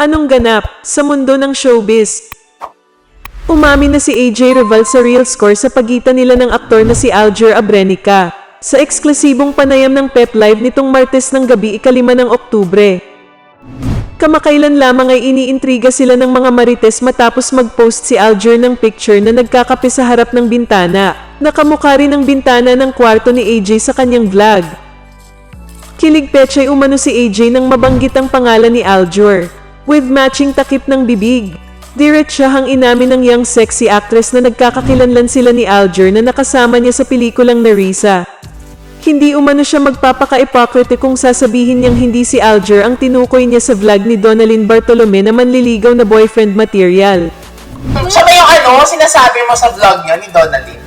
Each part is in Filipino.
Anong ganap sa mundo ng showbiz? Umami na si AJ Reval sa real score sa pagitan nila ng aktor na si Alger Abrenica sa eksklusibong panayam ng Pet Live nitong Martes ng gabi ikalima ng Oktubre. Kamakailan lamang ay iniintriga sila ng mga marites matapos mag-post si Alger ng picture na nagkakape sa harap ng bintana. Nakamukha rin ang bintana ng kwarto ni AJ sa kanyang vlog. Kilig pechay umano si AJ nang mabanggit ang pangalan ni Aljur, with matching takip ng bibig. Diretsahang inamin ng young sexy actress na nagkakakilanlan sila ni Aljur na nakasama niya sa pelikulang Narisa. Hindi umano siya magpapaka-epokrite kung sasabihin niyang hindi si Alger ang tinukoy niya sa vlog ni Donalyn Bartolome na manliligaw na boyfriend material. Siya ba yung ano, sinasabi mo sa vlog niya ni Donalyn?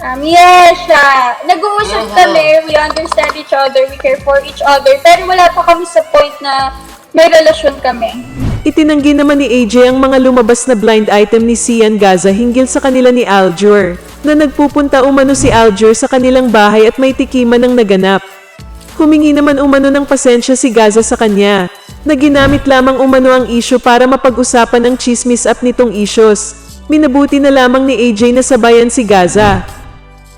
Um, yes, siya. Nag-uusap kami, we understand each other, we care for each other, pero wala pa kami sa point na may relasyon kami. Itinanggi naman ni AJ ang mga lumabas na blind item ni Sian Gaza hinggil sa kanila ni Aljur, na nagpupunta umano si Aljur sa kanilang bahay at may tikiman ng naganap. Humingi naman umano ng pasensya si Gaza sa kanya, na ginamit lamang umano ang issue para mapag-usapan ang chismis up nitong issues. Minabuti na lamang ni AJ na sabayan si Gaza.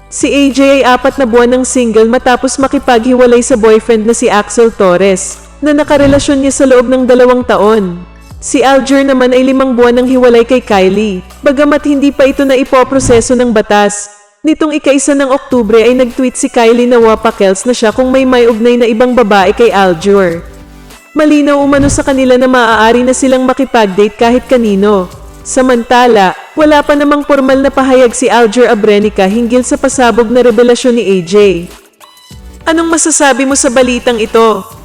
Si AJ ay apat na buwan ng single matapos makipaghiwalay sa boyfriend na si Axel Torres, na nakarelasyon niya sa loob ng dalawang taon. Si Alger naman ay limang buwan ng hiwalay kay Kylie, bagamat hindi pa ito na ipoproseso ng batas. Nitong ikaisa ng Oktubre ay nag-tweet si Kylie na wapakels na siya kung may may ugnay na ibang babae kay Alger. Malinaw umano sa kanila na maaari na silang makipag-date kahit kanino. Samantala, wala pa namang formal na pahayag si Alger Abrenica hinggil sa pasabog na revelasyon ni AJ. Anong masasabi mo sa balitang ito?